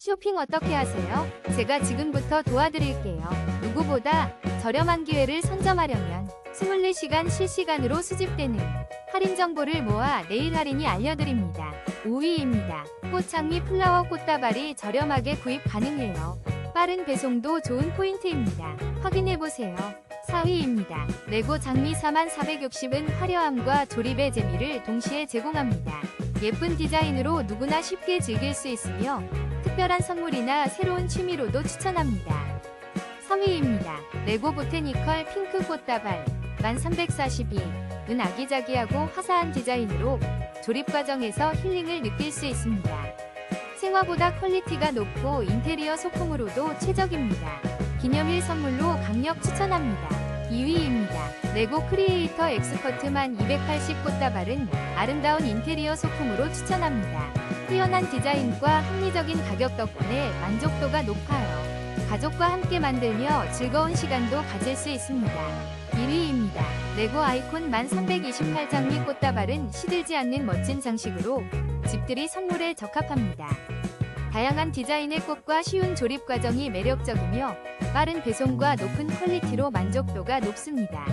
쇼핑 어떻게 하세요? 제가 지금부터 도와드릴게요. 누구보다 저렴한 기회를 선점하려면 24시간 실시간으로 수집되는 할인 정보를 모아 내일 할인이 알려드립니다. 5위입니다. 꽃장미 플라워 꽃다발이 저렴하게 구입 가능해요. 빠른 배송도 좋은 포인트입니다. 확인해보세요. 4위입니다. 레고 장미 4460은 화려함과 조립의 재미를 동시에 제공합니다. 예쁜 디자인으로 누구나 쉽게 즐길 수 있으며 특별한 선물이나 새로운 취미로도 추천합니다. 3위입니다. 레고 보테니컬 핑크 꽃다발 1342 은 아기자기하고 화사한 디자인으로 조립 과정에서 힐링을 느낄 수 있습니다. 생화보다 퀄리티가 높고 인테리어 소품으로도 최적입니다. 기념일 선물로 강력 추천합니다. 2위입니다. 레고 크리에이터 엑스커트만 280 꽃다발은 아름다운 인테리어 소품으로 추천합니다. 뛰어난 디자인과 합리적인 가격 덕분에 만족도가 높아요. 가족과 함께 만들며 즐거운 시간도 가질 수 있습니다. 1위입니다. 레고 아이콘 1328장미 꽃다발은 시들지 않는 멋진 장식으로 집들이 선물에 적합합니다. 다양한 디자인의 꽃과 쉬운 조립 과정이 매력적이며 빠른 배송과 높은 퀄리티로 만족도가 높습니다.